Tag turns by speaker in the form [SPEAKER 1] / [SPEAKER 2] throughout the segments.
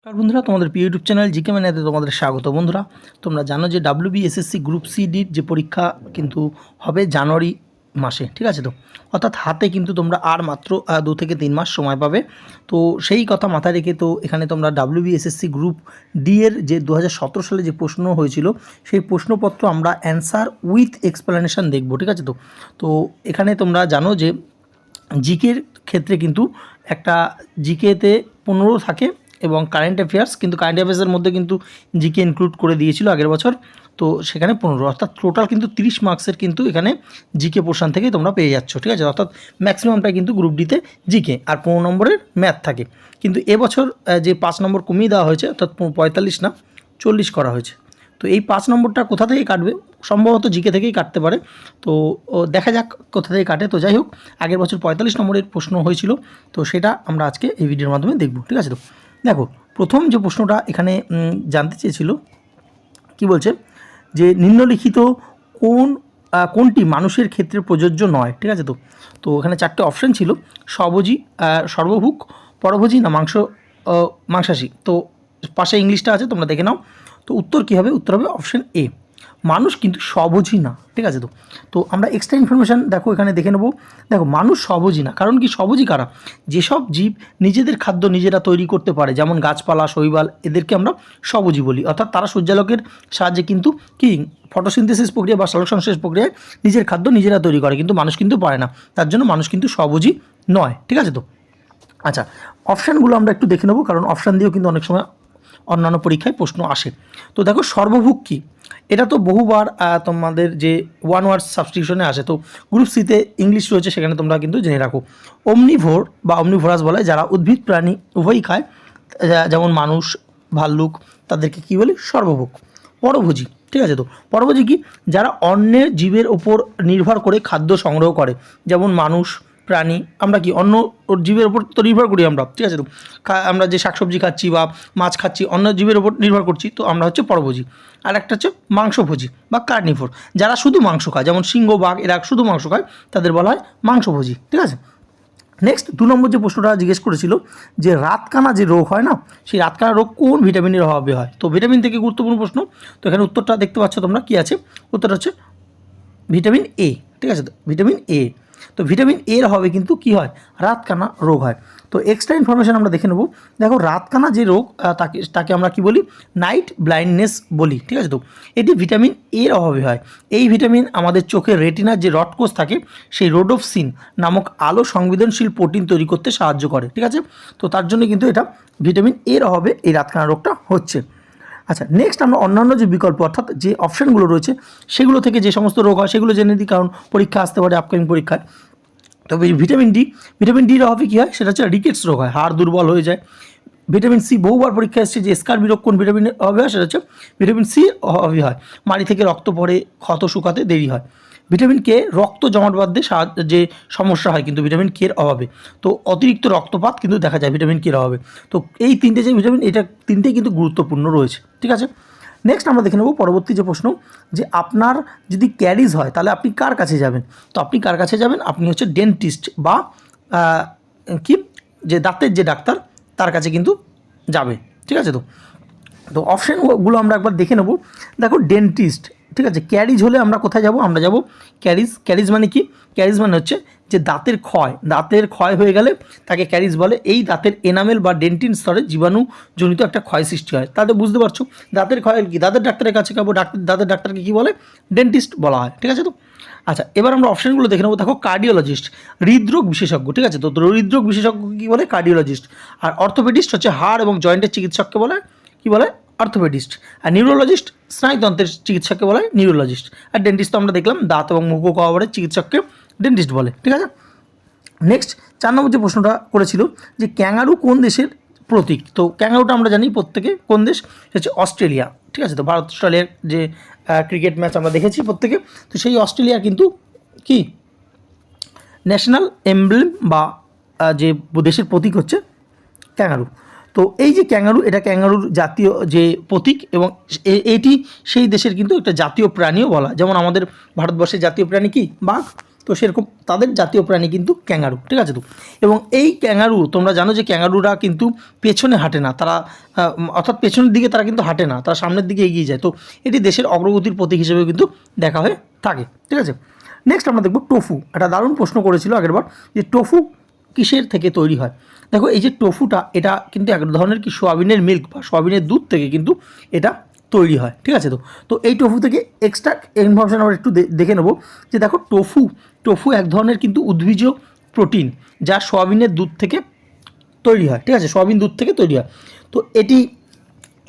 [SPEAKER 1] নমস্কার বন্ধুরা, তোমাদের প্রিয় ইউটিউব চ্যানেল জিকে ম্যানেতে তোমাদের স্বাগত বন্ধুরা। তোমরা জানো যে ডাব্লিউবি এসএসসি গ্রুপ সি ডির যে পরীক্ষা কিন্তু হবে জানুয়ারি মাসে, ঠিক আছে তো? অর্থাৎ হাতে কিন্তু তোমরা আর মাত্র দু থেকে তিন মাস সময় পাবে। তো সেই কথা মাথায় রেখে তো এখানে তোমরা ডাব্লিউবি এসএসসি গ্রুপ ডি এর যে দু হাজার সতেরো সালে যে প্রশ্ন হয়েছিল, সেই প্রশ্নপত্র আমরা অ্যান্সার উইথ এক্সপ্লেনেশন দেখব, ঠিক আছে তো? তো এখানে তোমরা জানো যে জিকের ক্ষেত্রে কিন্তু একটা জিকেতে পনেরো থাকে এবং কারেন্ট অ্যাফেয়ার্স কিন্তু কারেন্ট অ্যাফেয়ার্সের মধ্যে কিন্তু জিকে ইনক্লুড করে দিয়েছিল আগের বছর। তো সেখানে পনেরো, অর্থাৎ টোটাল কিন্তু তিরিশ মার্কসের কিন্তু এখানে জিকে পোর্শন থেকেই তোমরা পেয়ে যাচ্ছ, ঠিক আছে? অর্থাৎ ম্যাক্সিমামটা কিন্তু গ্রুপ ডিতে জিকে আর পনেরো নম্বরের ম্যাথ থাকে। কিন্তু এবছর যে পাঁচ নম্বর কমিয়ে দেওয়া হয়েছে, অর্থাৎ পঁয়তাল্লিশ না, চল্লিশ করা হয়েছে। তো এই পাঁচ নম্বরটা কোথা থেকে কাটবে? সম্ভবত জিকে থেকেই কাটতে পারে। তো দেখা যাক কোথা থেকে কাটে। তো যাই হোক, আগের বছর পঁয়তাল্লিশ নম্বরের প্রশ্ন হয়েছিল, তো সেটা আমরা আজকে এই ভিডিওর মাধ্যমে দেখব, ঠিক আছে? তো দেখো, প্রথম যে প্রশ্নটা এখানে জানতে চেয়েছিল, কি বলছে? যে নিম্নলিখিত কোন কোনটি মানুষের ক্ষেত্রে প্রযোজ্য নয়, ঠিক আছে তো? তো এখানে চারটে অপশন ছিল, সবজি সর্বভুক পরভোজী না মাংস মাংসাশী। তো পাশে ইংলিশটা আছে, তোমরা দেখে নাও। তো উত্তর কী হবে? উত্তর হবে অপশন এ মানুষ কিন্তু সবজি না, ঠিক আছে তো? তো আমরা এক্সট্রা ইনফরমেশান দেখো এখানে দেখে নেব। দেখো, মানুষ সবজি না, কারণ কি সবজি কারা? যেসব জীব নিজেদের খাদ্য নিজেরা তৈরি করতে পারে, যেমন গাছপালা, শৈবাল, এদেরকে আমরা সবজি বলি। অর্থাৎ তারা সূর্যালোকের সাহায্যে কিন্তু কি? ফটোসিনথেসিস প্রক্রিয়া বা সালোক সংশ্লেষ প্রক্রিয়ায় নিজের খাদ্য নিজেরা তৈরি করে, কিন্তু মানুষ কিন্তু পারে না। তার জন্য মানুষ কিন্তু সবজি নয়, ঠিক আছে তো? আচ্ছা অপশানগুলো আমরা একটু দেখে নেব, কারণ অপশান দিয়েও কিন্তু অনেক সময় অন্যান্য পরীক্ষায় প্রশ্ন আসে। তো দেখো সর্বভুক কী? এটা তো বহুবার তোমাদের যে ওয়ান ওয়ার্ড সাবস্টিটিউশনে আসে। তো গ্রুপ সিতে ইংলিশ রয়েছে, সেখানে তোমরা কিন্তু জেনে রাখো। অমনিভোর বা অমনিভোরাস বলে, যারা উদ্ভিদ প্রাণী উভয়ই খায় যেমন মানুষ, ভাল্লুক, তাদেরকে কী বলি? সর্বভুক পরভোজী, ঠিক আছে তো? পরভোজী কি? যারা অন্যের জীবের ওপর নির্ভর করে খাদ্য সংগ্রহ করে, যেমন মানুষ প্রাণী, আমরা কি অন্য জীবের ওপর তো নির্ভর করি আমরা, ঠিক আছে তো? আমরা যে শাকসবজি খাচ্ছি বা মাছ খাচ্ছি, অন্য জীবের ওপর নির্ভর করছি, তো আমরা হচ্ছে পরভোজী। আর একটা হচ্ছে মাংসভোজী বা কার্নিফোর যারা শুধু মাংস খায়, যেমন সিংহ, বাঘ, এরা শুধু মাংস খায়, তাদের বলা হয় মাংসভোজী, ঠিক আছে? নেক্সট দু নম্বর যে প্রশ্নটা জিজ্ঞেস করেছিল, যে রাতকানা যে রোগ হয় না, সেই রাতকানা রোগ কোন ভিটামিনের অভাবে হয়? তো ভিটামিন থেকে গুরুত্বপূর্ণ প্রশ্ন, তো এখানে উত্তরটা দেখতে পাচ্ছ তোমরা, কী আছে? উত্তরটা হচ্ছে ভিটামিন এ ঠিক আছে তো? ভিটামিন এ তো ভিটামিন এর অভাবে কিন্তু কি হয়? রাতকানা রোগ হয়। তো এক্সট্রা ইনফরমেশন আমরা দেখে নেব। দেখো, রাতকানা যে রোগ তাকে তাকে আমরা কি বলি? নাইট ব্লাইন্ডনেস বলি, ঠিক আছে তো? এটি ভিটামিন এর অভাবে হয়। এই ভিটামিন আমাদের চোখের রেটিনার যে রডকোষ থাকে, সেই রোডোফসিন নামক আলো সংবেদনশীল প্রোটিন তৈরি করতে সাহায্য করে, ঠিক আছে? তো তার জন্য কিন্তু এটা ভিটামিন এর অভাবে এই রাতকানা রোগটা হচ্ছে। আচ্ছা নেক্সট আমরা অন্যান্য যে বিকল্প, অর্থাৎ যে অপশানগুলো রয়েছে, সেগুলো থেকে যে সমস্ত রোগ হয়, সেগুলো জেনে দিই কারণ পরীক্ষা আসতে পারে আপকামিং পরীক্ষায়। তবে ভিটামিন ডি ভিটামিন ডির অভাবে কী হয়? সেটা হচ্ছে রিকেটস রোগ হয়, হাড় দুর্বল হয়ে যায়। ভিটামিন সি বহুবার পরীক্ষা এসেছে যে স্কার বিরক্ষণ কোন ভিটামিনের অভাবে হয়? সেটা হচ্ছে ভিটামিন সি অভাবে হয়। মাড়ি থেকে রক্ত পড়ে, ক্ষত শুকাতে দেরি হয়। ভিটামিন কে রক্ত জমাট বাঁধতে যে সমস্যা হয় কিন্তু ভিটামিন কে এর অভাবে। তো অতিরিক্ত রক্তপাত কিন্তু দেখা যায় ভিটামিন কে এর অভাবে। তো এই তিনটে যে ভিটামিন, এটা তিনটেই কিন্তু গুরুত্বপূর্ণ রয়েছে, ঠিক আছে? নেক্সট আমরা দেখে নেব পরবর্তী যে প্রশ্ন, যে আপনার যদি ক্যারিজ হয়, তাহলে আপনি কার কাছে যাবেন? তো আপনি কার কাছে যাবেন? আপনি হচ্ছে ডেন্টিস্ট বা কি? যে দাঁতের যে ডাক্তার, তার কাছে কিন্তু যাবে, ঠিক আছে তো? তো অপশানগুলো আমরা একবার দেখে নেব। দেখো, ডেন্টিস্ট ঠিক আছে ক্যারিজ হলে আমরা কোথায় যাব? আমরা যাব ক্যারিজ ক্যারিজ মানে কি? ক্যারিজ মানে হচ্ছে যে দাঁতের ক্ষয় দাঁতের ক্ষয় হয়ে গেলে তাকে ক্যারিজ বলে। এই দাঁতের এনামেল বা ডেন্টিন স্তরে জীবাণুজনিত একটা ক্ষয় সৃষ্টি হয়। তাতে বুঝতে পারছ, দাঁতের ক্ষয় কি? দাঁতের ডাক্তারের কাছে যাব, ডাক্তার, দাঁতের ডাক্তারকে কী বলে? ডেন্টিস্ট বলা হয়, ঠিক আছে তো? আচ্ছা এবার আমরা অপশানগুলো দেখে নেব। দেখো কার্ডিওলজিস্ট হৃদরোগ বিশেষজ্ঞ, ঠিক আছে তো? হৃদরোগ বিশেষজ্ঞ কী বলে? কার্ডিওলজিস্ট আর অর্থোপেডিস্ট হচ্ছে হাড় এবং জয়েন্টের চিকিৎসককে বলে, কী বলে? অর্থোপেডিস্ট আর নিউরোলজিস্ট স্নায়ুতন্ত্রের চিকিৎসককে বলে নিউরোলজিস্ট। আর ডেন্টিস্ট তো আমরা দেখলাম, দাঁত এবং মুখ কভারের চিকিৎসককে ডেন্টিস্ট বলে, ঠিক আছে? নেক্সট চার নম্বর যে প্রশ্নটা করেছিল যে ক্যাঙ্গারু কোন দেশের প্রতীক? তো ক্যাঙ্গারুটা আমরা জানি প্রত্যেকে কোন দেশ? হচ্ছে অস্ট্রেলিয়া, ঠিক আছে? তো ভারত, অস্ট্রেলিয়ার যে ক্রিকেট ম্যাচ আমরা দেখেছি প্রত্যেকে। তো সেই অস্ট্রেলিয়া কিন্তু কি? ন্যাশনাল এমব্লেম বা যে দেশের প্রতীক হচ্ছে ক্যাঙ্গারু। তো এই যে ক্যাঙ্গারু, এটা ক্যাঙ্গারুর জাতীয় যে প্রতীক এবং এটি সেই দেশের কিন্তু একটা জাতীয় প্রাণীও বলা, যেমন আমাদের ভারতবর্ষের জাতীয় প্রাণী কি? বাঘ। তো সেরকম তাদের জাতীয় প্রাণী কিন্তু ক্যাঙ্গারু, ঠিক আছে তো? এবং এই ক্যাঙ্গারু, তোমরা জানো যে ক্যাঙ্গারুরা কিন্তু পেছনে হাঁটে না, তারা অর্থাৎ পেছনের দিকে তারা কিন্তু হাঁটে না, তারা সামনের দিকে এগিয়ে যায়। তো এটি দেশের অগ্রগতির প্রতীক হিসেবে কিন্তু দেখা হয়ে থাকে, ঠিক আছে? নেক্সট আমরা দেখব টোফু, একটা দারুণ প্রশ্ন করেছিল আগেরবার যে টোফু কিসের থেকে তৈরি হয়? দেখো, এই যে টোফুটা, এটা কিন্তু এক ধরনের কি সোয়াবিনের মিল্ক বা সোয়াবিনের দুধ থেকে কিন্তু এটা তৈরি হয়, ঠিক আছে তো? তো এই টোফু থেকে এক্সট্রা ইনফরমেশন আমরা একটু দেখে নেব যে দেখো, টোফু টোফু এক ধরনের কিন্তু উদ্ভিজ প্রোটিন যা সোয়াবিনের দুধ থেকে তৈরি হয়, ঠিক আছে? সোয়াবিন দুধ থেকে তৈরি হয়। তো এটি,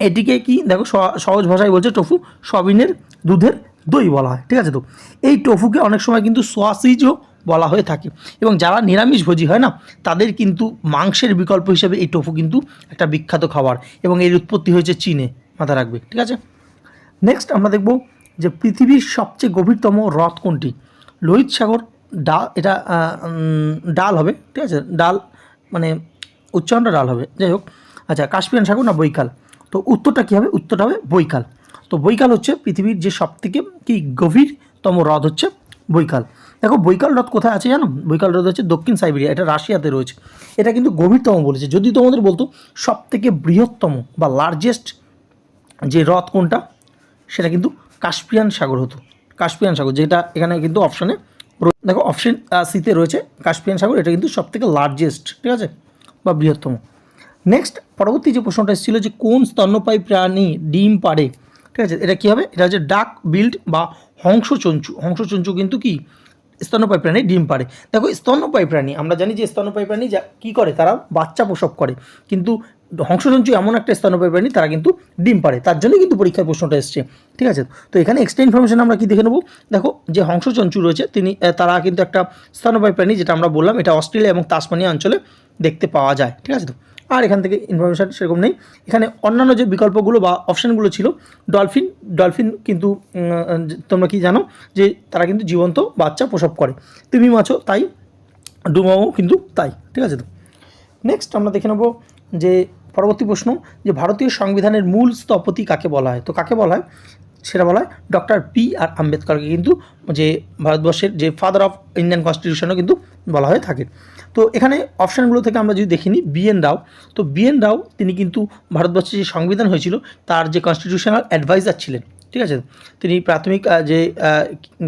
[SPEAKER 1] এটিকে কি, দেখো সহজ ভাষায় বলছে টোফু সোয়াবিনের দুধের দই বলা হয়, ঠিক আছে তো? এই টোফুকে অনেক সময় কিন্তু সোয়াসিজও বলা হয়ে থাকে। এবং যারা নিরামিষভোজী হয় না, তাদের কিন্তু মাংসের বিকল্প হিসেবে এই টোফু কিন্তু একটা বিখ্যাত খাবার। এবং এর উৎপত্তি হয়েছে চীনে মাথা রাখবে, ঠিক আছে? নেক্সট আমরা দেখব যে পৃথিবীর সবচেয়ে গভীরতম হ্রদ কোনটি? লোহিত সাগর ডাল এটা ডাল হবে, ঠিক আছে? ডাল মানে উচ্চারণটা ডাল হবে, যাই হোক। আচ্ছা কাশ্মীরান সাগর না বৈকাল? তো উত্তরটা কী হবে? উত্তরটা হবে বৈকাল। তো বৈকাল হচ্ছে পৃথিবীর যে সবথেকে কি গভীরতম হ্রদ হচ্ছে বৈকাল। দেখো বৈকাল হ্রদ কোথায় আছে জানো? বৈকাল হ্রদ হচ্ছে দক্ষিণ সাইবেরিয়া, এটা রাশিয়াতে রয়েছে। এটা কিন্তু গভীরতম বলেছে। যদি তোমাদের বলতো সব থেকে বৃহত্তম বা লার্জেস্ট যে হ্রদ কোনটা, সেটা কিন্তু কাস্পিয়ান সাগর হতো। কাস্পিয়ান সাগর, যেটা এখানে কিন্তু অপশানে দেখো অপশন সিতে রয়েছে কাস্পিয়ান সাগর, এটা কিন্তু সবথেকে লার্জেস্ট ঠিক আছে? বা বৃহত্তম। নেক্সট পরবর্তী যে প্রশ্নটা এসেছিল যে কোন স্তন্যপায়ী প্রাণী ডিম পাড়ে, ঠিক আছে? এটা কী হবে? এটা হচ্ছে ডাক, বিল্ড বা হংসচঞ্চু। হংসচঞ্চু কিন্তু কি? স্তন্যপায়ী প্রাণী ডিম পাড়ে। দেখো স্তন্যপায়ী প্রাণী আমরা জানি যে স্তন্যপায়ী প্রাণী যা কী করে? তারা বাচ্চা প্রসব করে। কিন্তু হংসজঞ্চু এমন একটা স্তন্যপায়ী প্রাণী তারা কিন্তু ডিম পাড়ে। তার জন্যই কিন্তু পরীক্ষার প্রশ্নটা এসছে। ঠিক আছে? তো এখানে এক্সট্রা ইনফরমেশন আমরা কি দেখে নেব? দেখো, যে হংসচঞ্চু রয়েছে, তিনি তারা কিন্তু একটা স্তন্যপায়ী প্রাণী যেটা আমরা বললাম, এটা অস্ট্রেলিয়া এবং তাসমানিয়া অঞ্চলে দেখতে পাওয়া যায়। ঠিক আছে তো? আর এখান থেকে ইনফরমেশান সেরকম নেই। এখানে অন্যান্য যে বিকল্পগুলো বা অপশানগুলো ছিল ডলফিন ডলফিন কিন্তু তোমরা কি জানো যে তারা কিন্তু জীবন্ত বাচ্চা প্রসব করে। তুমি মাছও তাই, ডুমাও কিন্তু তাই, ঠিক আছে তো? নেক্সট আমরা দেখে নেব যে পরবর্তী প্রশ্ন, যে ভারতীয় সংবিধানের মূল স্থপতি কাকে বলা হয়? তো কাকে বলা হয়? সেটা বলা হয় ডক্টর পি আর আম্বেদকরকে কিন্তু যে ভারতবর্ষের যে ফাদার অফ ইন্ডিয়ান কনস্টিটিউশনও কিন্তু বলা হয়ে থাকে। তো এখানে অপশানগুলো থেকে আমরা যদি দেখিনি বিএন রাও, তো বিএন রাও তিনি কিন্তু ভারতবর্ষের যে সংবিধান হয়েছিল, তার যে কনস্টিটিউশনাল অ্যাডভাইজার ছিলেন। ঠিক আছে? তিনি প্রাথমিক যে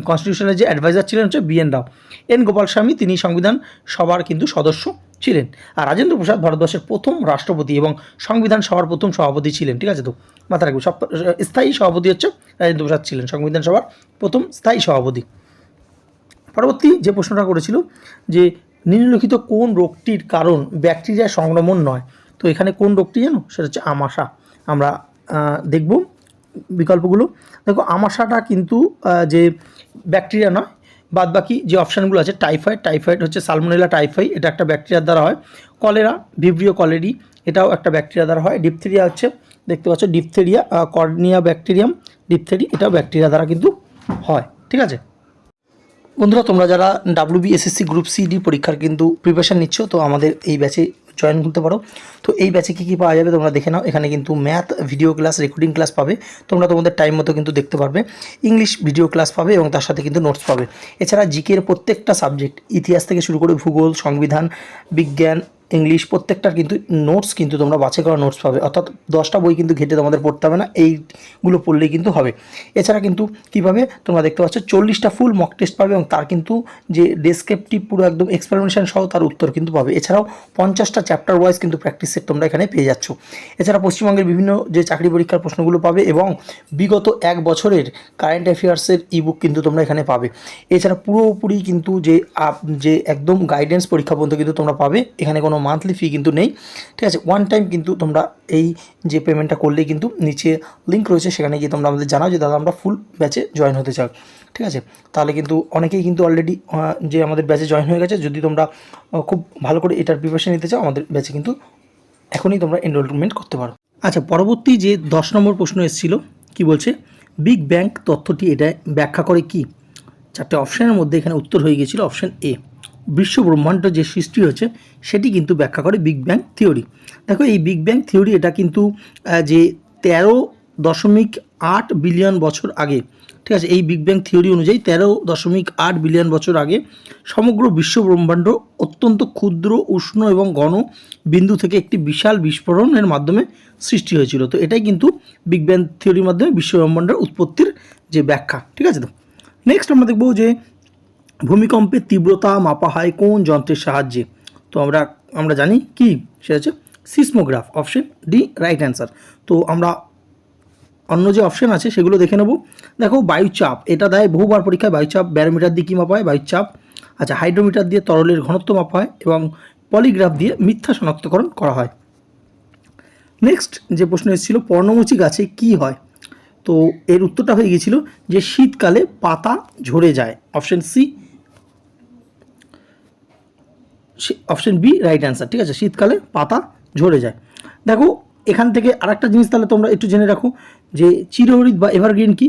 [SPEAKER 1] কনস্টিটিউশনের যে অ্যাডভাইজার ছিলেন হচ্ছে বিএন রাও। এন গোপালস্বামী তিনি সংবিধান সভার কিন্তু সদস্য ছিলেন। আর রাজেন্দ্র প্রসাদ ভারতবর্ষের প্রথম রাষ্ট্রপতি এবং সংবিধান সভার প্রথম সভাপতি ছিলেন, ঠিক আছে তো? মাথা রাখবে, সব, স্থায়ী সভাপতি হচ্ছে রাজেন্দ্র প্রসাদ ছিলেন, সংবিধান সভার প্রথম স্থায়ী সভাপতি। পরবর্তী যে প্রশ্নটা করেছিল যে, নিম্নলিখিত কোন রোগটির কারণ ব্যাকটেরিয়া সংক্রমণ নয়? তো এখানে কোন রোগটি জানো? সেটা হচ্ছে আমাশা। আমরা দেখব। বিকল্পগুলো। দেখো, আমাশাটা কিন্তু যে ব্যাকটেরিয়া নয় বাদ বাকি যে অপশানগুলো আছে, টাইফয়েড টাইফয়েড হচ্ছে সালমোনেলা টাইফাই এটা একটা ব্যাকটেরিয়ার দ্বারা হয়। কলেরা, ভিব্রিও কলেরি, এটাও একটা ব্যাকটেরিয়া দ্বারা হয়। ডিপথেরিয়া হচ্ছে, দেখতে পাচ্ছ, ডিপথেরিয়া কর্নিয়া ব্যাকটেরিয়াম, ডিপথেরি, এটাও ব্যাকটেরিয়া দ্বারা কিন্তু হয়। ঠিক আছে? বন্ধুরা, তোমরা যারা WB SSC group C D পরীক্ষার কিন্তু প্রিপারেশান নিচ্ছ, তো আমাদের এই ব্যাচে জয়েন করতে পারো। তো এই ব্যাচে কী কী পাওয়া যাবে তোমরা দেখে নাও। এখানে কিন্তু math video class recording class পাবে। তোমরা তোমাদের টাইম মতো কিন্তু দেখতে পারবে। ইংলিশ ভিডিও ক্লাস পাবে এবং তার সাথে কিন্তু নোটস পাবে। এছাড়া জিকের প্রত্যেকটা সাবজেক্ট ইতিহাস থেকে শুরু করে ভূগোল, সংবিধান, বিজ্ঞান ইংলিশ প্রত্যেকটার কিন্তু নোটস কিন্তু তোমরা বাছাই করা নোটস পাবে। অর্থাৎ দশটা বই কিন্তু ঘেটে তোমাদের পড়তে হবে না, এইগুলো পড়লেই কিন্তু হবে। এছাড়া কিন্তু কীভাবে তোমরা দেখতে পাচ্ছ, চল্লিশটা ফুল মক টেস্ট পাবে এবং তার কিন্তু যে ডেসক্রিপটিভ পুরো একদম এক্সপ্লেনেশন সহ তার উত্তর কিন্তু পাবে। এছাড়াও পঞ্চাশটা চ্যাপ্টার ওয়াইজ কিন্তু প্র্যাকটিস সেট তোমরা এখানে পেয়ে যাচ্ছ। এছাড়া পশ্চিমবঙ্গের বিভিন্ন যে চাকরি পরীক্ষার প্রশ্নগুলো পাবে এবং বিগত এক বছরের কারেন্ট অ্যাফেয়ার্সের ইবুক কিন্তু তোমরা এখানে পাবে। এছাড়া পুরোপুরি কিন্তু যে আপ- যে একদম গাইডেন্স পরীক্ষা পর্যন্ত কিন্তু তোমরা পাবে। এখানে কোনো মান্থলি ফি কিন্তু নেই। ঠিক আছে? ওয়ান টাইম কিন্তু তোমরা এই যে পেমেন্টটা করলেই কিন্তু নিচে লিঙ্ক রয়েছে, সেখানে গিয়ে তোমরা আমাদের জানাও যে, দাদা, আমরা ফুল ব্যাচে জয়েন হতে চাও ঠিক আছে? তাহলে কিন্তু অনেকেই কিন্তু অলরেডি যে আমাদের ব্যাচে জয়েন হয়ে গেছে, যদি তোমরা খুব ভালো করে এটার প্রিপারেশন নিতে চাও, আমাদের ব্যাচে কিন্তু এখনই তোমরা এনরোলমেন্ট করতে পারো। আচ্ছা পরবর্তী যে দশ নম্বর প্রশ্ন এসেছিল, কি বলছে? বিগ ব্যাং তথ্যটি এটা ব্যাখ্যা করে কি? চারটে অপশানের মধ্যে এখানে উত্তর হয়ে গিয়েছিল অপশান এ বিশ্ব ব্রহ্মাণ্ড যে সৃষ্টি হয়েছে, সেটি কিন্তু ব্যাখ্যা করে বিগ ব্যাং থিওরি দেখো, এই বিগ ব্যাং থিওরি এটা কিন্তু যে তেরো দশমিক আট বিলিয়ন বছর আগে, ঠিক আছে, এই বিগ ব্যাং থিওরি অনুযায়ী তেরো দশমিক আট বিলিয়ন বছর আগে সমগ্র বিশ্ব ব্রহ্মাণ্ড অত্যন্ত ক্ষুদ্র, উষ্ণ এবং ঘন বিন্দু থেকে একটি বিশাল বিস্ফোরণের মাধ্যমে সৃষ্টি হয়েছিল। তো এটাই কিন্তু বিগ ব্যাং থিওরির মাধ্যমে বিশ্ব ব্রহ্মাণ্ডের উৎপত্তির যে ব্যাখ্যা, ঠিক আছে তো? নেক্সট আমরা দেখব যে ভূমিকম্পের তীব্রতা মাপা হয় কোন যন্ত্রের সাহায্যে? তো আমরা আমরা জানি কি? সেটা হচ্ছে seismograph, option D, right answer. তো আমরা অন্য যে অপশন আছে সেগুলো দেখে নেব। দেখো, বায়ুচাপ, এটা দেয় বহুবার পরীক্ষায় বায়ুচাপ, ব্যারোমিটার দিয়ে কী মাপা হয়? বায়ুচাপ। আচ্ছা হাইড্রোমিটার দিয়ে তরলের ঘনত্ব মাপা হয় এবং পলিগ্রাফ দিয়ে মিথ্যা শনাক্তকরণ করা হয়। নেক্সট যে প্রশ্ন এসেছিল, পর্ণমোচী গাছে কি হয়? তো এর উত্তরটা হয়ে গিয়েছিল যে শীতকালে পাতা ঝরে যায়। Option C option B right answer ঠিক আছে? শীতকালে পাতা ঝরে যায়। দেখো, এখান থেকে আরেকটা জিনিস তাহলে তোমরা একটু জেনে রাখো, যে চিরহরিত বা এভারগ্রিন কি?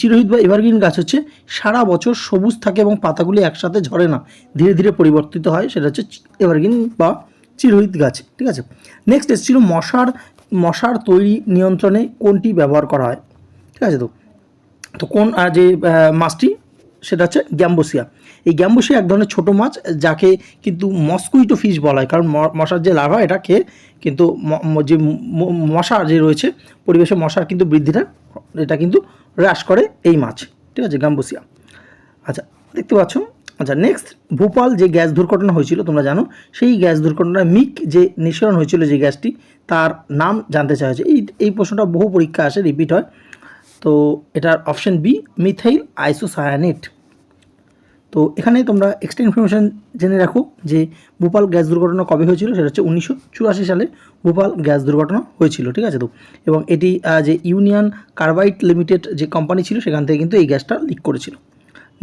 [SPEAKER 1] চিরহরিত বা এভারগ্রিন গাছ হচ্ছে সারা বছর সবুজ থাকে এবং পাতাগুলি একসাথে ঝরে না। ধীরে ধীরে পরিবর্তিত হয়, সেটা হচ্ছে এভারগ্রিন বা চিরহিত গাছ, ঠিক আছে? নেক্সট এসেছিল মশার মশার তৈরি নিয়ন্ত্রণে কোনটি ব্যবহার করা হয়? ঠিক আছে তো? তো কোন যে মাছটি সেটা হচ্ছে গ্যাম্বোসিয়া। এই গ্যাম্বোসিয়া এক ধরনের ছোটো মাছ যাকে কিন্তু মস্কুইটো ফিশ বলা হয়। কারণ মশার যে লার্ভা, এটা খেয়ে কিন্তু যে মশা যে রয়েছে, পরিবেশে মশার কিন্তু বৃদ্ধিটা, এটা কিন্তু হ্রাস করে এই মাছ। ঠিক আছে, গ্যাম্বোসিয়া। আচ্ছা দেখতে পাচ্ছ? আচ্ছা নেক্সট ভোপাল যে গ্যাস দুর্ঘটনা হয়েছিল, তোমরা জানো, সেই গ্যাস দুর্ঘটনায় মিক যে নিঃসরণ হয়েছিল যে গ্যাসটি, তার নাম জানতে চাওয়া হয়েছে। এই এই প্রশ্নটা বহু পরীক্ষা আসে রিপিট হয়। তো এটার অপশন বি মিথাইল আইসোসায়ানেট তো এখানে তোমরা এক্সট্রা ইনফরমেশান জেনে রাখো যে ভোপাল গ্যাস দুর্ঘটনা কবে হয়েছিল, সেটা হচ্ছে উনিশশো চুরাশি সালে ভোপাল গ্যাস দুর্ঘটনা হয়েছিল, ঠিক আছে তো? এবং এটি যে ইউনিয়ন কার্বাইড লিমিটেড যে কোম্পানি ছিল, সেখান থেকে কিন্তু এই গ্যাসটা লিক করেছিল।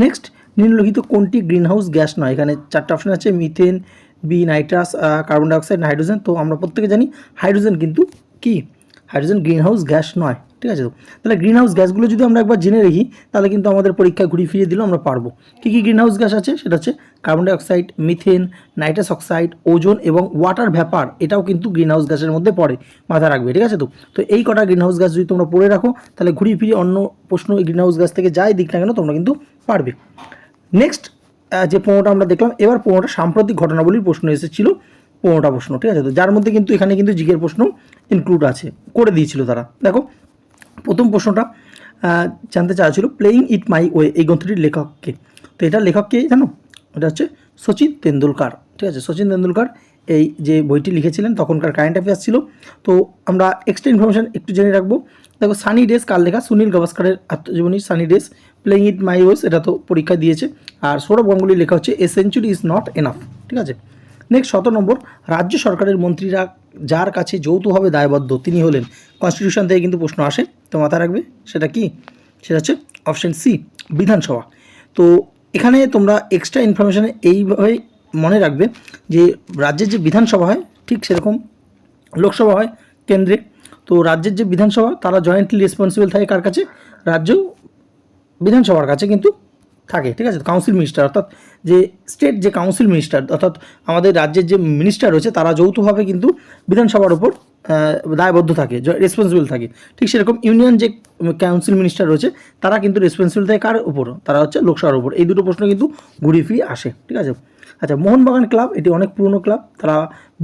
[SPEAKER 1] নেক্সট নিম্নলিখিত কোনটি গ্রিনহাউস গ্যাস নয়? এখানে চারটা অপশন আছে methane B nitrous carbon dioxide hydrogen তো আমরা প্রত্যেকে জানি হাইড্রোজেন কিন্তু কি? হাইড্রোজেন গ্রিনহাউস গ্যাস নয়। ঠিক আছে তাহলে গ্রিনহাউস গ্যাসগুলো যদি আমরা একবার জেনে রাখি তাহলে কিন্তু আমাদের পরীক্ষায় ঘুরিয়ে ফিরিয়ে দিলেও আমরা পারব। কী কী গ্রিনহাউস গ্যাস আছে? সেটা হচ্ছে carbon dioxide methane nitrous oxide ozone এবং ওয়াটার ভ্যাপার এটাও কিন্তু গ্রিনহাউস গ্যাসের মধ্যে পড়ে মাথা রাখবে, ঠিক আছে তো? তো এই কটা গ্রিনহাউস গ্যাস যদি তোমরা পড়ে রাখো, তাহলে ঘুরিয়ে ফিরিয়ে অন্য প্রশ্ন এই গ্রিনহাউস গ্যাস থেকে যাই দিক না কেন, তোমরা কিন্তু পারবে। নেক্সট যে পনেরোটা আমরা দেখলাম, এবার পনেরোটা সাম্প্রতিক ঘটনাবলীর প্রশ্ন এসেছিল, পনেরোটা প্রশ্ন, ঠিক আছে তো? যার মধ্যে কিন্তু এখানে কিন্তু জিকের প্রশ্ন ইনক্লুড আছে, করে দিয়েছিল তারা। দেখো প্রথম প্রশ্নটা জানতে চাওয়া প্লেয়িং ইট মাই ওয়ে এই গ্রন্থটির লেখককে তো এটা লেখককে জানো? এটা হচ্ছে সচিন তেন্ডুলকার, ঠিক আছে? সচিন তেন্ডুলকার এই যে বইটি লিখেছিলেন, তখনকার কারেন্ট অ্যাফেয়ার্স ছিল। তো আমরা এক্সট্রা ইনফরমেশন একটু জেনে রাখব। দেখো সানি ডেস কার লেখা? সুনীল গাভাস্কারের আত্মজীবনী সানি ডেস প্লেয়িং ইট মাই ওয়েস এটা তো পরীক্ষা দিয়েছে। আর সৌরভ গাঙ্গুলির লেখা হচ্ছে a century is not enough ঠিক আছে? নেক্সট শত নম্বর, রাজ্য সরকারের মন্ত্রীরা যার কাছে যৌথভাবে দায়বদ্ধ তিনি হলেন। কনস্টিটিউশন থেকে কিন্তু প্রশ্ন আসে, তো মাথায় রাখবে, সেটা কি? সেটা হচ্ছে অপশান সি বিধানসভা। তো এখানে তোমরা এক্সট্রা ইনফরমেশানে এইভাবে মনে রাখবে যে রাজ্যের যে বিধানসভা হয়, ঠিক সেরকম লোকসভা হয় কেন্দ্রে। তো রাজ্যের যে বিধানসভা, তারা জয়েন্টলি রেসপন্সিবল থাকে কার কাছে? রাজ্য বিধানসভার কাছে কিন্তু থাকে, ঠিক আছে? কাউন্সিল মিনিস্টার অর্থাৎ যে স্টেট যে কাউন্সিল মিনিস্টার অর্থাৎ আমাদের রাজ্যের যে মিনিস্টার রয়েছে, তারা যৌথভাবে কিন্তু বিধানসভার ওপর দায়বদ্ধ থাকে রেসপন্সিবল থাকে। ঠিক সেরকম ইউনিয়ন যে কাউন্সিল মিনিস্টার রয়েছে, তারা কিন্তু রেসপন্সিবল থাকে কার উপর তারা হচ্ছে লোকসভার উপর। এই দুটো প্রশ্ন কিন্তু ঘুরিয়ে ফিরিয়ে আসে, ঠিক আছে? আচ্ছা মোহনবাগান ক্লাব, এটি অনেক পুরনো ক্লাব, তারা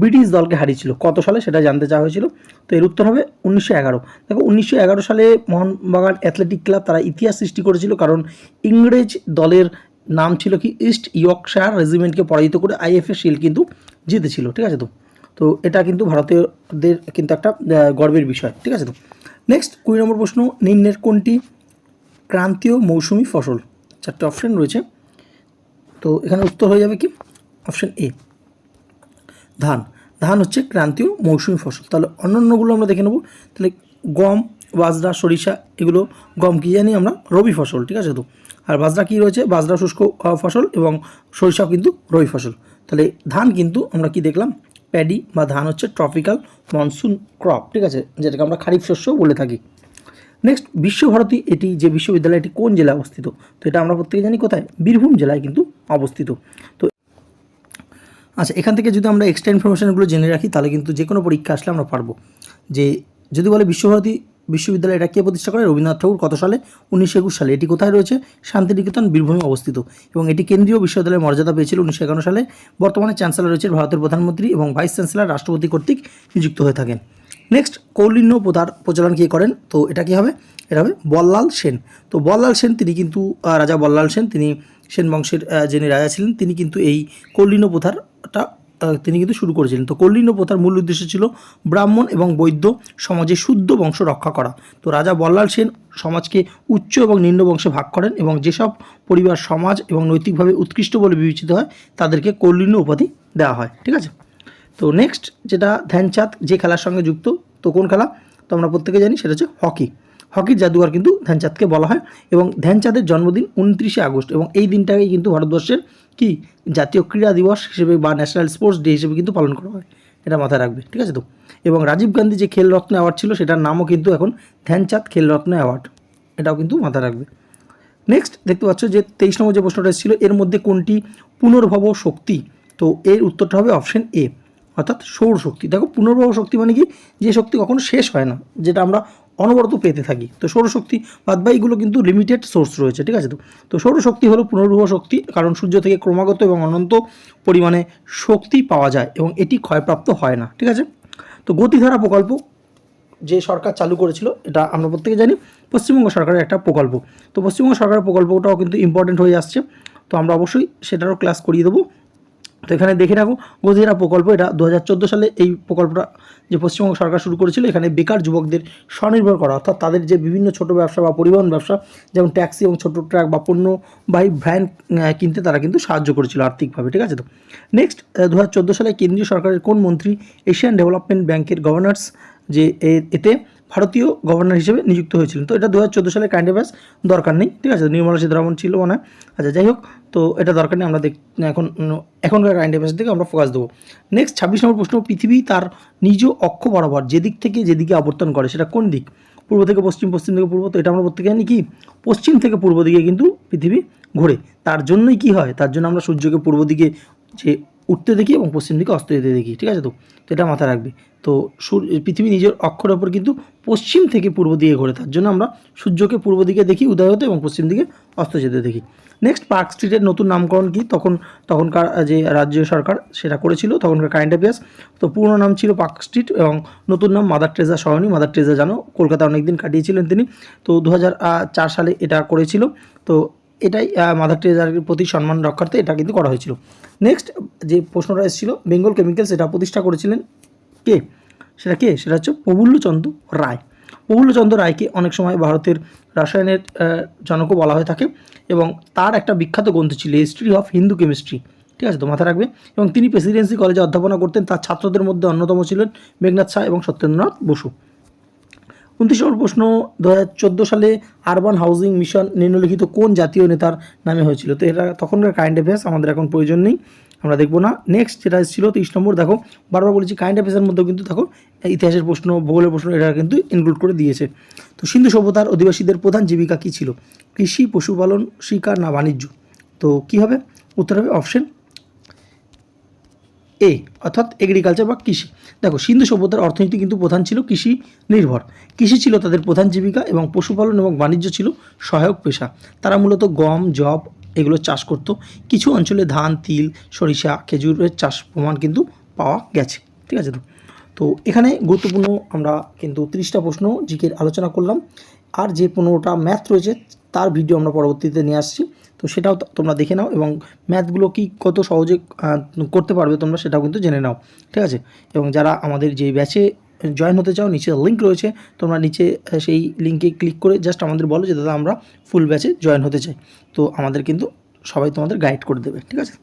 [SPEAKER 1] ব্রিটিশ দলকে হারিয়েছিল। কত সালে? সেটা জানতে চাওয়া হয়েছিল। তো এর উত্তর হবে উনিশশো এগারো। দেখো, উনিশশো এগারো সালে মোহনবাগান অ্যাথলেটিক ক্লাব তারা ইতিহাস সৃষ্টি করেছিল, কারণ ইংরেজ দলের নাম ছিল কি? ইস্ট ইয়র্কশায়ার রেজিমেন্টকে পরাজিত করে আইএফএ শিল্ড কিন্তু জিতেছিল, ঠিক আছে তো? তো এটা কিন্তু ভারতীয়দের কিন্তু একটা গর্বের বিষয়, ঠিক আছে তো? নেক্সট কুড়ি নম্বর প্রশ্ন, নিম্নের কোনটি ক্রান্তীয় মৌসুমি ফসল? চারটে অপশন রয়েছে। তো এখানে উত্তর হয়ে যাবে কি? Option A. ধান। ধান হচ্ছে ক্রান্তীয় মৌসুমি ফসল। তাহলে অন্যান্যগুলো আমরা দেখে নেব। তাহলে গম, বাজরা, সরিষা, এগুলো গম কি জানি আমরা? রবি ফসল, ঠিক আছে তো? আর বাজরা কী রয়েছে? বাজরা শুষ্ক ফসল এবং সরিষাও কিন্তু রবি ফসল। তাহলে ধান কিন্তু আমরা কি দেখলাম? প্যাডি বা ধান হচ্ছে ট্রপিক্যাল মনসুন ক্রপ, ঠিক আছে? যেটাকে আমরা খারিফ শস্য বলে থাকি। নেক্সট, বিশ্বভারতী এটি যে বিশ্ববিদ্যালয়, এটি কোন জেলায় অবস্থিত? তো এটা আমরা প্রত্যেকে জানি কোথায়? বীরভূম জেলায় কিন্তু অবস্থিত। তো আচ্ছা এখান থেকে যদি আমরা এক্সট্রা ইনফরমেশনগুলো জেনে রাখি, তাহলে কিন্তু যে কোনো পরীক্ষা আসলে আমরা পারব। যে যদি বলে বিশ্বভারতী বিশ্ববিদ্যালয় এটা কে প্রতিষ্ঠা করে? রবীন্দ্রনাথ ঠাকুর কত সালে? উনিশশো একুশ সালে। এটি কোথায় রয়েছে? শান্তিনিকেতন, বীরভূমে অবস্থিত। এবং এটি কেন্দ্রীয় বিশ্ববিদ্যালয়ের মর্যাদা পেয়েছিল উনিশশো একান্ন সালে। বর্তমানে চ্যান্সেলর রয়েছে ভারতের প্রধানমন্ত্রী এবং ভাইস চ্যান্সেলর রাষ্ট্রপতি কর্তৃক নিযুক্ত হয়ে থাকেন। নেক্সট কৌলিন্য প্রথার প্রচলন কে করেন? তো এটা কি হবে? এটা হবে বল্লাল সেন। তো বল্লাল সেন, তিনি কিন্তু রাজা বল্লাল সেন, তিনি সেন বংশের যিনি রাজা ছিলেন, তিনি কিন্তু এই কৌলিন্য প্রথারটা আহ, তিনি কিন্তু শুরু করেছিলেন। তো কৌলিন্য প্রথার মূল উদ্দেশ্য ছিল ব্রাহ্মণ এবং বৈদ্য সমাজে শুদ্ধ বংশ রক্ষা করা। তো রাজা বল্লাল সেন সমাজকে উচ্চ এবং নিম্ন বংশে ভাগ করেন এবং যেসব পরিবার সমাজ এবং নৈতিকভাবে উৎকৃষ্ট বলে বিবেচিত হয় তাদেরকে কৌলিন্য উপাধি দেওয়া হয়। ঠিক আছে? তো নেক্সট যেটা ধ্যানচাঁদ যে খেলার সঙ্গে যুক্ত তো কোন খেলা? তো আমরা প্রত্যেকে জানি সেটা হচ্ছে হকি। হকির জাদুঘর কিন্তু ধ্যানচাঁদকে বলা হয় এবং ধ্যানচাঁদের জন্মদিন উনত্রিশে আগস্ট এবং এই দিনটাকেই কিন্তু ভারতবর্ষের কি জাতীয় ক্রীড়া দিবস হিসেবে বা ন্যাশনাল স্পোর্টস ডে হিসেবে কিন্তু পালন করা হয়। এটা মাথায় রাখবে, ঠিক আছে তো? এবং রাজীব গান্ধী যে খেলরত্ন অ্যাওয়ার্ড ছিল সেটার নামও কিন্তু এখন ধ্যানচাঁদ খেলরত্ন অ্যাওয়ার্ড, এটাও কিন্তু মাথায় রাখবে। নেক্সট দেখতে পাচ্ছ যে তেইশ নম্বর যে প্রশ্নটা এসেছিল, এর মধ্যে কোনটি পুনর্ভব শক্তি? তো এর উত্তরটা হবে অপশন এ, অর্থাৎ সৌর শক্তি দেখো, পুনর্ভব শক্তি মানে কি? যে শক্তি কখনো শেষ হয় না, যেটা আমরা অনবরত পেতে থাকি। তো সৌরশক্তি বাদ বাদবাইগুলো কিন্তু লিমিটেড সোর্স রয়েছে, ঠিক আছে তো? তো সৌরশক্তি হলো পুনর্ভব শক্তি, কারণ সূর্য থেকে ক্রমাগত এবং অনন্ত পরিমাণে শক্তি পাওয়া যায় এবং এটি ক্ষয়প্রাপ্ত হয় না, ঠিক আছে? তো গতিধারা প্রকল্প যে সরকার চালু করেছিল, এটা আমরা প্রত্যেকে জানি, পশ্চিমবঙ্গ সরকারের একটা প্রকল্প। তো পশ্চিমবঙ্গ সরকারের প্রকল্পটাও কিন্তু ইম্পর্টেন্ট হয়ে আসছে, তো আমরা অবশ্যই সেটারও ক্লাস করিয়ে দেবো। তো এখানে দেখে রাখো, গদিরা প্রকল্প, এটা দু হাজার চোদ্দ সালে এই প্রকল্পটা যে পশ্চিমবঙ্গ সরকার শুরু করেছিল, এখানে বেকার যুবকদের স্বনির্ভর করা। অর্থাৎ তাদের যে বিভিন্ন ছোট ব্যবসা বা পরিবহন ব্যবসা, যেমন ট্যাক্সি এবং ছোট ট্রাক বা পণ্যবাহী ভ্যান কিনতে তারা কিন্তু সাহায্য করেছিল আর্থিকভাবে, ঠিক আছে তো? নেক্সট দু হাজার চোদ্দ সালে কেন্দ্রীয় সরকারের কোন মন্ত্রী এশিয়ান ডেভেলপমেন্ট ব্যাংকের গভর্নর্স যে এতে ভারতীয় গভর্নর হিসেবে নিযুক্ত হয়েছিলেন। তো এটা দু হাজার চোদ্দ সালে কাইন্ড অ্যাফেয়ার্স দরকার নেই, ঠিক আছে? নির্মলা সীতারামন ছিল মনে আচ্ছা যাই হোক, তো এটা দরকার নেই, আমরা দেখ, এখন, এখনকার কাইন্ড অ্যাফেয়ার্স থেকে আমরা ফোকাস দেবো। নেক্সট ছাব্বিশ নম্বর প্রশ্ন, পৃথিবী তার নিজ অক্ষ বরাবর যেদিক থেকে যেদিকে আবর্তন করে, সেটা কোন দিক? পূর্ব থেকে পশ্চিম পশ্চিম থেকে পূর্ব, তো এটা আমরা প্রত্যেকে জানি কি? পশ্চিম থেকে পূর্ব দিকে কিন্তু পৃথিবী ঘোরে। তার জন্যই কি হয়? তার জন্য আমরা সূর্যকে পূর্ব দিকে যে উঠতে দেখি এবং পশ্চিম দিকে অস্ত যেতে দেখি, ঠিক আছে তো? তো এটা মাথায় রাখবে। তো সূর- পৃথিবী নিজের অক্ষরের ওপর কিন্তু পশ্চিম থেকে পূর্ব দিকে ঘোরে, তার জন্য আমরা সূর্যকে পূর্ব দিকে দেখি উদয় হতে এবং পশ্চিম দিকে অস্ত যেতে দেখি। নেক্সট পার্ক স্ট্রিটের নতুন নামকরণ কি? তখন, তখনকার যে রাজ্য সরকার সেটা করেছিল, তখনকার কারেন্ট অ্যাফেয়ার্স তো পুরনো নাম ছিল পার্ক স্ট্রিট এবং নতুন নাম মাদার ট্রেজা সহনী মাদার ট্রেজা জানো কলকাতা অনেকদিন কাটিয়েছিলেন তিনি। তো দু সালে এটা করেছিল। তো এটাই মাদার টেরেজার প্রতি সম্মান রক্ষার্থে এটা কিন্তু করা হয়েছিল। নেক্সট যে প্রশ্নটা এসেছিল বেঙ্গল কেমিক্যালস এটা প্রতিষ্ঠা করেছিলেন কে? সেটা কে? সেটা হচ্ছে প্রফুল্লচন্দ্র রায়। প্রফুল্লচন্দ্র রায়কে অনেক সময় ভারতের রসায়নের জনকও বলা হয়ে থাকে এবং তার একটা বিখ্যাত গ্রন্থ ছিল হিস্ট্রি অফ হিন্দু কেমিস্ট্রি ঠিক আছে, তো মাথায় রাখবে। এবং তিনি প্রেসিডেন্সি কলেজে অধ্যাপনা করতেন, তার ছাত্রদের মধ্যে অন্যতম ছিলেন মেঘনাথ শাহ এবং সত্যেন্দ্রনাথ বসু। উনত্রিশ নম্বর প্রশ্ন দু হাজার চোদ্দ সালে আরবান হাউজিং মিশন নিম্নলিখিত কোন জাতীয় নেতার নামে হয়েছিল? তো এটা তখনকার কারেন্ট অ্যাফেয়ার্স আমাদের এখন প্রয়োজন নেই, আমরা দেখব না। নেক্সট যেটা ছিল তেইশ নম্বর, দেখো, বারবার বলেছি কারেন্ট অ্যাফেয়ার্সের মধ্যেও কিন্তু দেখো, ইতিহাসের প্রশ্ন, ভূগোলের প্রশ্ন এটা কিন্তু ইনক্লুড করে দিয়েছে। তো সিন্ধু সভ্যতার অধিবাসীদের প্রধান জীবিকা কী ছিল? কৃষি, পশুপালন, শিকার না বাণিজ্য? তো কী হবে? উত্তর হবে অপশন এ, অর্থাৎ এগ্রিকালচার বা কৃষি। দেখো, সিন্ধু সভ্যতার অর্থনীতি কিন্তু প্রধান ছিল কৃষি নির্ভর। কৃষি ছিল তাদের প্রধান জীবিকা এবং পশুপালন এবং বাণিজ্য ছিল সহায়ক পেশা। তারা মূলত গম জব এগুলো চাষ করত। কিছু অঞ্চলে ধান, তিল, সরিষা, খেজুরের চাষ প্রমাণ কিন্তু পাওয়া গেছে। ঠিক আছে তো? তো এখানে গুরুত্বপূর্ণ আমরা কিন্তু তিরিশটা প্রশ্ন জিকের আলোচনা করলাম। আর যে পনেরোটা ম্যাথ রয়েছে, তার ভিডিও আমরা পরবর্তীতে নিয়ে আসছি। তো সেটাও তোমরা দেখে নাও এবং ম্যাথগুলো কি কত সহজে করতে পারবে তোমরা সেটাও কিন্তু জেনে নাও, ঠিক আছে? এবং যারা আমাদের যে ব্যাচে জয়েন হতে চাও, নিচে লিঙ্ক রয়েছে, তোমরা নিচে সেই লিঙ্কে ক্লিক করে জাস্ট আমাদের বলো যে, দাদা, আমরা ফুল ব্যাচে জয়েন হতে চাই। তো আমাদের কিন্তু সবাই তোমাদের গাইড করে দেবে, ঠিক আছে?